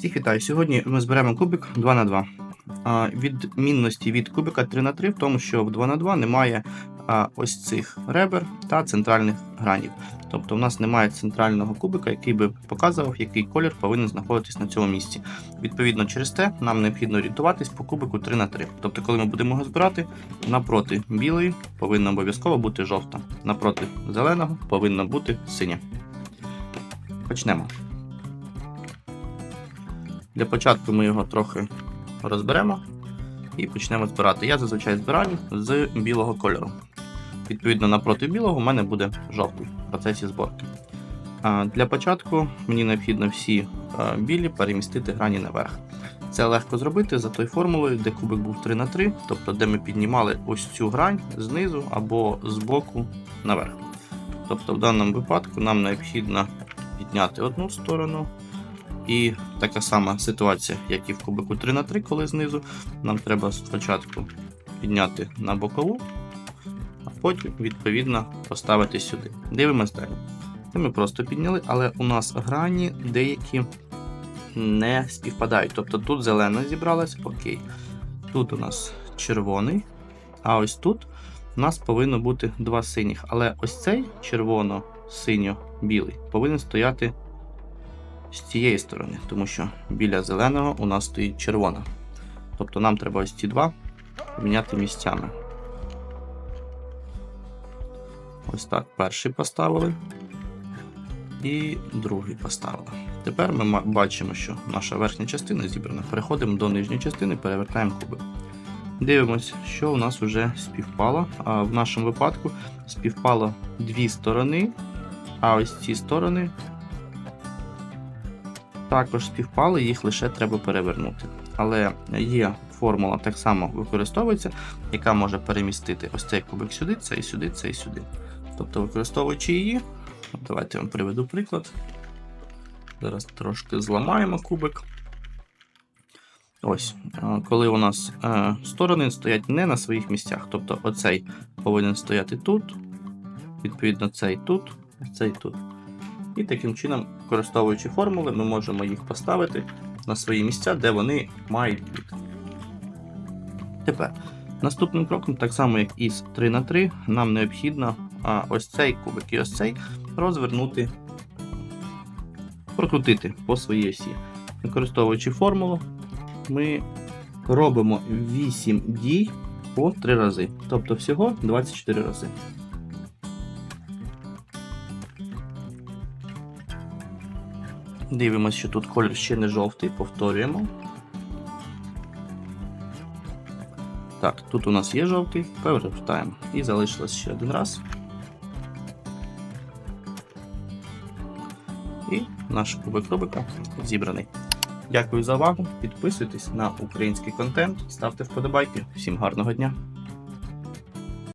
Всіх вітаю. Сьогодні ми зберемо кубик 2х2. Відмінності від кубика 3х3 в тому, що в 2х2 немає ось цих ребер та центральних гранів. Тобто в нас немає центрального кубика, який би показував, який колір повинен знаходитись на цьому місці. Відповідно, через те нам необхідно орієнтуватись по кубику 3х3. Тобто, коли ми будемо його збирати, напроти білої повинна обов'язково бути жовта, напроти зеленого повинна бути синя. Почнемо. Для початку ми його трохи розберемо і почнемо збирати. Я зазвичай збираю з білого кольору. Відповідно, напроти білого у мене буде жовтий в процесі зборки. Для початку мені необхідно всі білі перемістити грані наверх. Це легко зробити за тою формулою, де кубик був 3 на 3 тобто де ми піднімали ось цю грань знизу або з боку наверх. Тобто в даному випадку нам необхідно підняти одну сторону, і така сама ситуація, як і в кубику 3 на 3 коли знизу. Нам треба спочатку підняти на бокову, а потім, відповідно, поставити сюди. Дивимось далі. Це ми просто підняли, але у нас грані деякі не співпадають. Тобто тут зелена зібралась, окей. Тут у нас червоний, а ось тут у нас повинно бути два синіх. Але ось цей червоно-синьо-білий повинен стояти з цієї сторони, тому що біля зеленого у нас стоїть червона. Тобто нам треба ось ці два поміняти місцями. Ось так перший поставили і другий поставили. Тепер ми бачимо, що наша верхня частина зібрана. Переходимо до нижньої частини, перевертаємо кубик. Дивимось, що у нас вже співпало. А в нашому випадку співпало дві сторони, а ось ці сторони також співпали, їх лише треба перевернути. Але є формула так само використовується, яка може перемістити ось цей кубик сюди, цей сюди, цей сюди. Тобто, використовуючи її, давайте я вам приведу приклад. Зараз трошки зламаємо кубик. Ось, е, коли у нас е, сторони стоять не на своїх місцях. Тобто оцей повинен стояти тут, відповідно, цей тут, цей тут. І таким чином, використовуючи формули, ми можемо їх поставити на свої місця, де вони мають бути. Тепер, наступним кроком, так само як із 3 на 3 нам необхідно а, ось цей кубик і ось цей розвернути, прокрутити по своїй осі. Використовуючи формулу, ми робимо 8 дій по 3 рази. Тобто всього 24 рази. Дивимося, що тут колір ще не жовтий, повторюємо. Так, тут у нас є жовтий, перевертаємо. І залишилось ще один раз. І наш кубик Рубика зібраний. Дякую за увагу. Підписуйтесь на український контент, ставте вподобайки. Всім гарного дня!